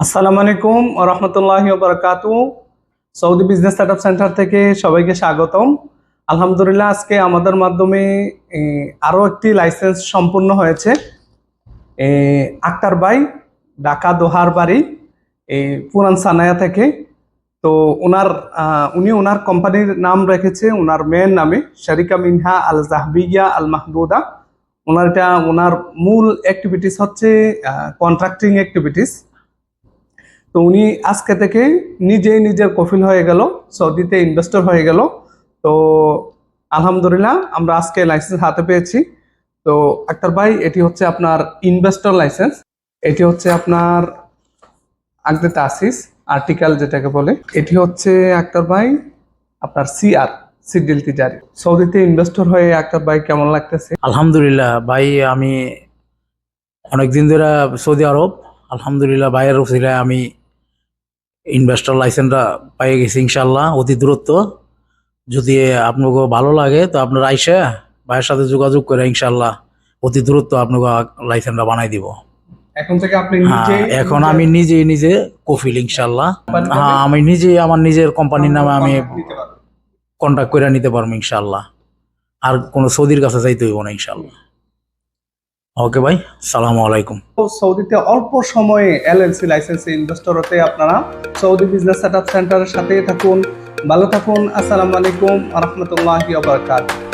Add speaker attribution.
Speaker 1: আসসালামু আলাইকুম রহমতুল্লাহ বারকাত Saudi business setup centre থেকে সবাইকে স্বাগতম। আলহামদুলিল্লাহ আজকে আমাদের মাধ্যমে এ, আরও একটি লাইসেন্স সম্পূর্ণ হয়েছে। আক্তার বাই ঢাকা দোহার বাড়ি এই পুরান সানায়া থেকে। তো ওনার উনি ওনার কোম্পানির নাম রেখেছে ওনার মেয়ের নামে শারিকা মিনহা আল জাহবিয়া আল মাহদুদা ওনার এটা ওনার মূল অ্যাক্টিভিটিস হচ্ছে কন্ট্রাক্টিং অ্যাক্টিভিটিস তো উনি আজকে থেকে নিজেই নিজের কফিল হয়ে গেল, সৌদিতে ইনভেস্টর হয়ে গেল। তো আলহামদুলিল্লাহ, আমরা আজকে লাইসেন্স হাতে পেয়েছি। তো আক্তার ভাই, এটি হচ্ছে আপনার ইনভেস্টর লাইসেন্স এটি হচ্ছে আপনার আগদে তাসিস আর্টিকেল যেটাকে বলে। এটি হচ্ছে আক্তার ভাই, আপনার সিআর সিডিল তিজারি। সৌদিতে ইনভেস্টর হয়ে আক্তার ভাই কেমন লাগতেছে?
Speaker 2: আলহামদুলিল্লাহ ভাই, আমি অনেকদিন ধরে সৌদি আরব। আলহামদুলিল্লাহ ভাইয়ের আমি ইনভেস্টর লাইসেন্সটা পেয়ে গেছি ইনশাল্লাহ অতি দূরত্ব যদি আপনাকে ভালো লাগে তো আপনার আইসে ভাইয়ের সাথে যোগাযোগ করে ইনশাল্লাহ অতি দূরত্ব আপনাকে লাইসেন্সটা বানাই দিব।
Speaker 1: এখন থেকে আপনি
Speaker 2: হ্যাঁ
Speaker 1: নিজে
Speaker 2: এখন আমি নিজেই নিজে কফিল ইনশাল্লাহ হ্যাঁ আমি নিজেই আমার নিজের কোম্পানির নামে আমি। কন্ট্যাক্ট করে নিতে পারব ইনশাল্লাহ আর কোনো সৌদির কাছে যাইতে হইব না ইনশাল্লাহ ওকে ভাই সালাম আলাইকুম
Speaker 1: সৌদিতে অল্প সময়ে এলএলসি লাইসেন্স ইনভেস্টর হতে আপনারা সৌদি বিজনেস সেটআপ সেন্টারের সাথে থাকুন, ভালো থাকুন। আসসালামু আলাইকুম রহমতুল্লাহি ওয়া বারাকাতুহু।